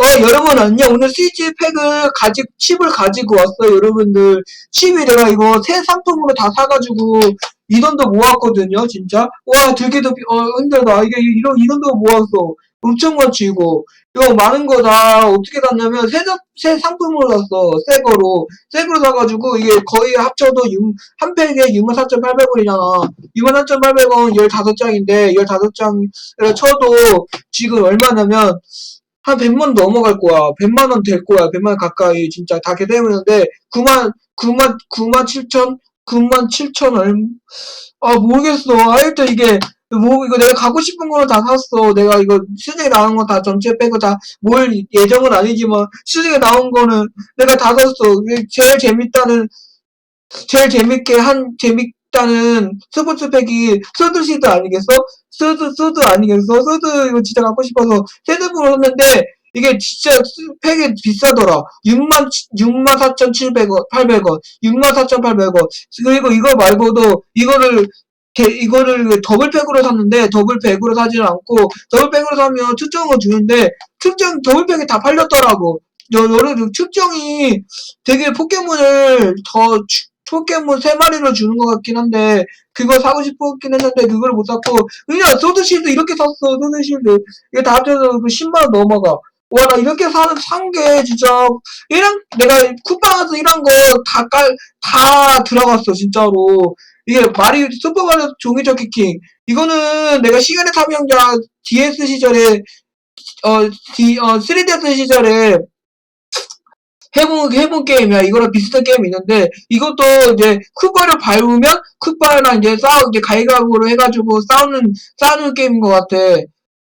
어, 여러분, 안녕. 오늘 스위치 팩을 가지, 칩을 가지고 왔어요, 여러분들. 칩이 내가 이거 새 상품으로 다 사가지고, 이 돈도 모았거든요, 진짜. 와, 들기도, 비- 어, 힘들다. 이게, 이런, 이 돈도 모았어. 엄청 많지, 이거. 이거 많은 거 다 어떻게 샀냐면, 새, 자- 새 상품으로 샀어. 새 거로. 새 거로 사가지고, 이게 거의 합쳐도 6, 한 팩에 64,800원이잖아. 64,800원 15장인데, 15장을 쳐도 지금 얼마냐면, 한 100만 넘어갈 거야. 100만 원 될 거야. 100만 원 가까이 진짜 다 계산해보는데 9만 9만 9만 7천 9만 7천 얼아 모르겠어. 하여튼 이게 뭐 이거 내가 갖고 싶은 거는 다 샀어. 내가 이거 시중에 나온 거 다 전체 빼고 다 뭘 예정은 아니지만 시중에 나온 거는 내가 다 샀어. 제일 재밌다는 제일 재밌게 한 재밌 다는 스포츠 팩이 서드시드 아니겠어? 서드 서드 아니겠어? 서드 이거 진짜 갖고 싶어서 세드분을 샀는데 이게 진짜 스- 팩이 비싸더라. 6만 6만 4,700원, 800원, 6만 4,800원. 그리고 이거 말고도 이거를 대- 이거를 더블 팩으로 샀는데 더블 팩으로 사지는 않고 더블 팩으로 사면 특정을 주는데 특정 더블 팩이 다 팔렸더라고. 여- 여러 특정이 되게 포켓몬을 더 주- 포켓몬 세 마리를 주는 것 같긴 한데 그거 사고 싶었긴 했는데 그걸 못 샀고 그냥 소드실드 이렇게 샀어 소드실드. 이게 다 합쳐서 그 10만원 넘어가. 와 나 이렇게 산 게 진짜 이런 내가 쿠팡에서 이런 거다 깔 다 들어갔어 진짜로. 이게 마리 슈퍼마리오 종이접기 킹. 이거는 내가 시간의 탐험자 DS 시절에 어, D, 어 3DS 시절에 해본, 해본 게임이야. 이거랑 비슷한 게임이 있는데, 이것도 이제 쿠바를 밟으면, 쿠바랑 이제 싸우, 이제 가위가위로 해가지고 싸우는, 싸우는 게임인 것 같아.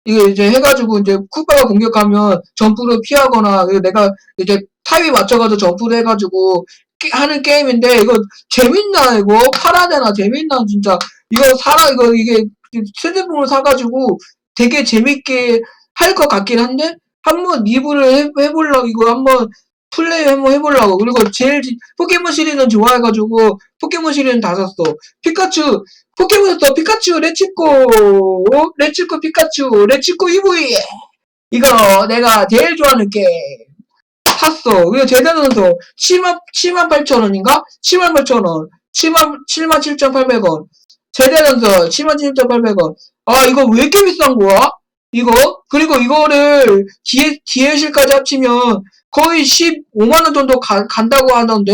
이거 이제 해가지고 이제 쿠바가 공격하면 점프를 피하거나, 내가 이제 타입에 맞춰가지고 점프를 해가지고 끼- 하는 게임인데, 이거 재밌나, 이거? 팔아야 되나? 재밌나, 진짜. 이거 사라, 이거, 이게 세대봉을 사가지고 되게 재밌게 할 것 같긴 한데, 한번 리뷰를 해, 해보려고, 이거 한번 플레이 한번 해보려고. 그리고 제일 지- 포켓몬 시리즈는 좋아해가지고 포켓몬 시리즈는 다 샀어. 피카츄 포켓몬에서 피카츄 레츠고 레츠고 피카츄 레츠고 EV 이거 내가 제일 좋아하는 게임 샀어. 그리고 제대로서 7만 7만 8천 원인가? 7만 8천 원. 7만 7만 7,800원. 제대로서 7만 7,800원. 아 이거 왜 이렇게 비싼 거야? 이거 그리고 이거를 뒤에 DLC까지 합치면 거의 15만원 정도 가- 간다고 하던데,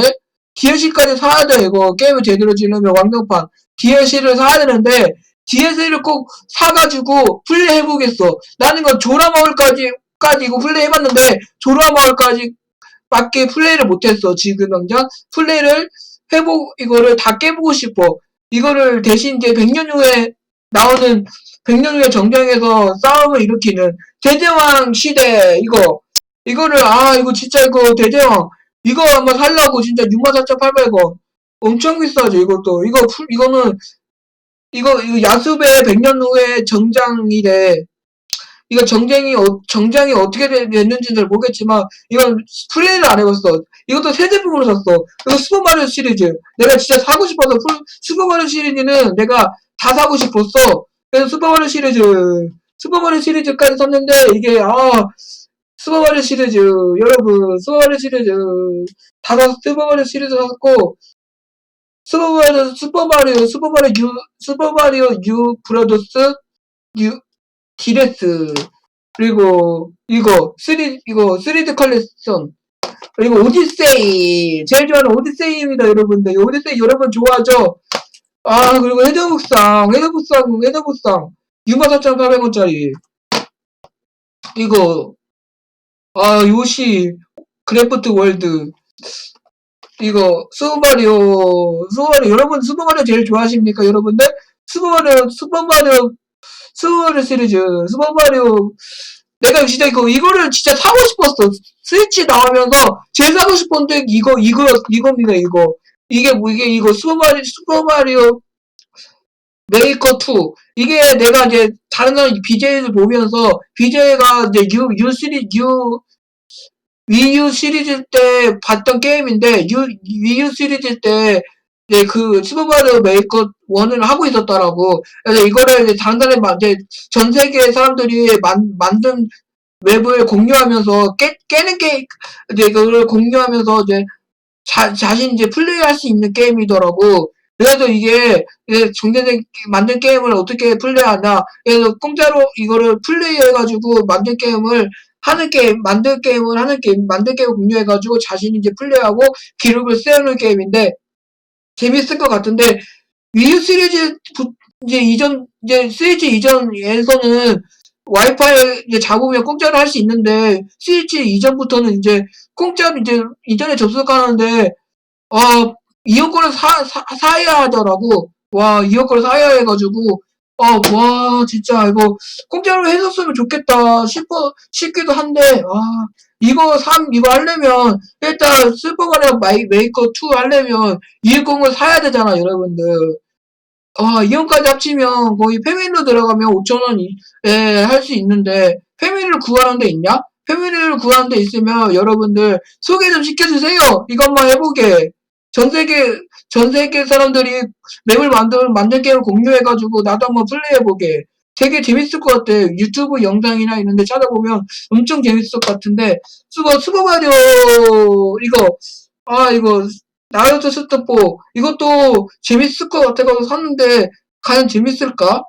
DLC까지 사야 돼, 이거. 게임을 제대로 지르면 왕정판. DLC를 사야 되는데, DLC를 꼭 사가지고 플레이 해보겠어. 나는 이거 조라마을까지, 까지 이거 플레이 해봤는데, 조라마을까지 밖에 플레이를 못했어, 지금 당장. 플레이를 해보, 이거를 다 깨보고 싶어. 이거를 대신 이제 100년 후에 나오는, 100년 후에 정장에서 싸움을 일으키는 대대왕 시대, 이거. 이거를 아 이거 진짜 이거 대대왕 이거 한번 살라고 진짜 64,800원. 엄청 비싸죠 이것도. 이거 풀 이거는 이거 이거 야수배 100년 후에 정장이 래. 이거 정장이 어, 정장이 어떻게 되- 됐는지는 잘 모르겠지만 이건 플레이를 안 해봤어. 이것도 새 제품으로 샀어. 이거 슈퍼마리오 시리즈. 내가 진짜 사고 싶어서 풀, 슈퍼마리오 시리즈는 내가 다 사고 싶었어. 그래서 슈퍼마리오 시리즈 슈퍼마리오 시리즈까지 샀는데 이게 아 슈퍼마리오 시리즈 여러분 슈퍼마리오 시리즈. 다섯 슈퍼마리오 시리즈 샀고 슈퍼마리오 슈퍼마리오 슈퍼마리오 유 슈퍼마리오 유 브라더스 유 디레스. 그리고 이거 3 이거 3D 컬렉션. 그리고 오디세이. 제일 좋아하는 오디세이입니다 여러분들. 이 오디세이 여러분 좋아하죠? 아 그리고 헤드북상 헤드북상 헤드북상. 64,800원짜리. 이거 아, 요시, 크래프트 월드. 이거, 슈퍼마리오, 슈퍼마리오, 여러분 슈퍼마리오 제일 좋아하십니까, 여러분들? 슈퍼마리오, 슈퍼마리오, 슈퍼마리오 시리즈, 슈퍼마리오, 내가 진짜 이거, 이거를 진짜 사고 싶었어. 스위치 나오면서, 제일 사고 싶었는데, 이거, 이거, 이겁니다, 이거. 이게 뭐, 이게 이거, 슈퍼마리오, 슈퍼마리오, 메이커 2. 이게 내가 이제 다른 사람 BJ를 보면서 BJ가 이제 U U 시리 U 위유 시리즈 때 봤던 게임인데 U 위유 시리즈 때 이제 그 슈퍼마리오 메이커 1을 하고 있었더라고. 그래서 이거를 이제 다른 막 이제 전 세계 사람들이 만, 만든 맵을 공유하면서 깨, 깨는 게임, 이제 그걸 공유하면서 이제 자, 자신 이제 플레이할 수 있는 게임이더라고. 그래서 이게 정제된 만든 게임을 어떻게 플레이하냐. 그래서 공짜로 이거를 플레이해가지고 만든 게임을 하는 게임, 만든 게임을 하는 게임, 만든 게임 공유해가지고 자신이 이제 플레이하고 기록을 세우는 게임인데 재밌을 것 같은데 위유 시리즈 부- 이제 이전 이제 스위치 이전에서는 와이파이 이제 잡으면 공짜로 할 수 있는데 스위치 이전부터는 이제 공짜로 이제 인터넷 접속하는데 아 이용권을 사, 사 사야 하더라고 와 이용권을 사야 해가지고 아 와 진짜 이거 공짜로 해줬으면 좋겠다 싶어 싶기도 한데 아 이거 3 이거 하려면 일단 슈퍼마리오 마이 메이커 2 하려면 이용권을 사야 되잖아 여러분들 아, 이용까지 합치면 거의 페미리로 들어가면 5천원에 할 수 있는데 페미리를 구하는 데 있냐? 페미리를 구하는 데 있으면 여러분들 소개 좀 시켜주세요. 이것만 해보게. 전 세계 전 세계 사람들이 맵을 만들 만든 게임을 공유해가지고 나도 한번 플레이해보게. 되게 재밌을 것 같아. 유튜브 영상이나 이런 데 찾아보면 엄청 재밌을 것 같은데 수거 수거마리오 이거 아 이거 나루토 스토포 이것도 재밌을 것 같아가지고 샀는데 과연 재밌을까?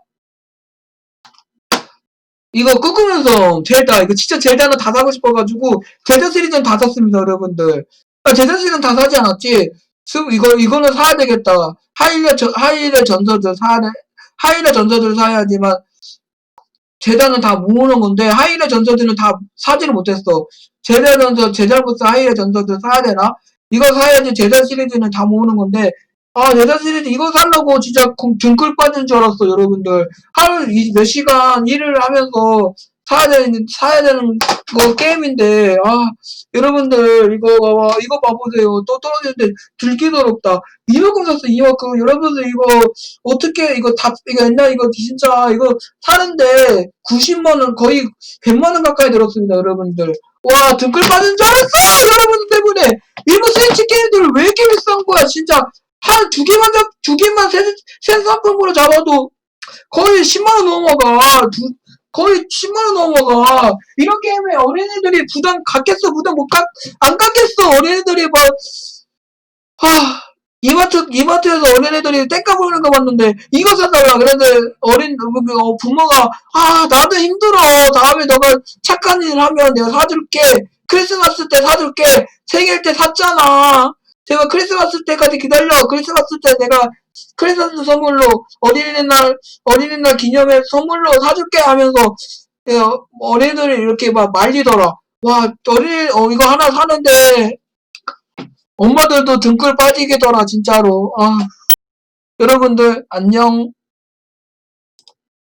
이거 끄끄면서 젤다 이거 진짜 젤다는 다 사고 싶어가지고 젤다 시리즈는 다 샀습니다 여러분들 아, 젤다 시리즈는 다 사지 않았지 스- 이거 이거는 사야 되겠다. 하이레 전 하이레 전서들 사야 돼. 하이레 전서들 사야지만 제다는 다 모으는 건데 하이레 전서들은 다 사지를 못했어. 제다 전서 제잘부스 하이레 전서들 사야 되나? 이거 사야지 제자 시리즈는 다 모으는 건데 아 제자 시리즈 이거 살려고 진짜 공- 등골 빠진 줄 알았어 여러분들. 하루 이- 몇 시간 일을 하면서 사야 되는 사야 되는 거 게임인데 아 여러분들 이거 봐봐 이거 봐보세요. 또 떨어지는데 들기도 어렵다. 이만큼 샀어 이만큼. 여러분들 이거 어떻게 이거 다 이거 옛날 이거 진짜 이거 사는데 90만 원 거의 100만 원 가까이 들었습니다 여러분들. 와 등골 빠진 줄 알았어 여러분들 때문에. 일본 스위치 게임들을 왜 이렇게 비싼 거야 진짜. 한 두 개만 잡, 두 개만 새, 새 상품으로 잡아도 거의 10만원 넘어가. 두, 거의 10만원 넘어가 이런 게임에 어린애들이 부담 갖겠어 부담 못 갖, 안 갖겠어 어린애들이 막 하, 이마트, 이마트에서 어린애들이 땡까 부르는 거 봤는데, 이거 사달라. 그런데 어린, 그, 어, 부모가, 아, 나도 힘들어. 다음에 너가 착한 일 하면 내가 사줄게. 크리스마스 때 사줄게. 생일 때 샀잖아. 제가 크리스마스 때까지 기다려. 크리스마스 때 내가 크리스마스 선물로 어린이날, 어린이날 기념에 선물로 사줄게 하면서, 예, 어린이들이 이렇게 막 말리더라. 와, 어린이, 어, 이거 하나 사는데, 엄마들도 등골 빠지겠더라, 진짜로. 아, 여러분들, 안녕.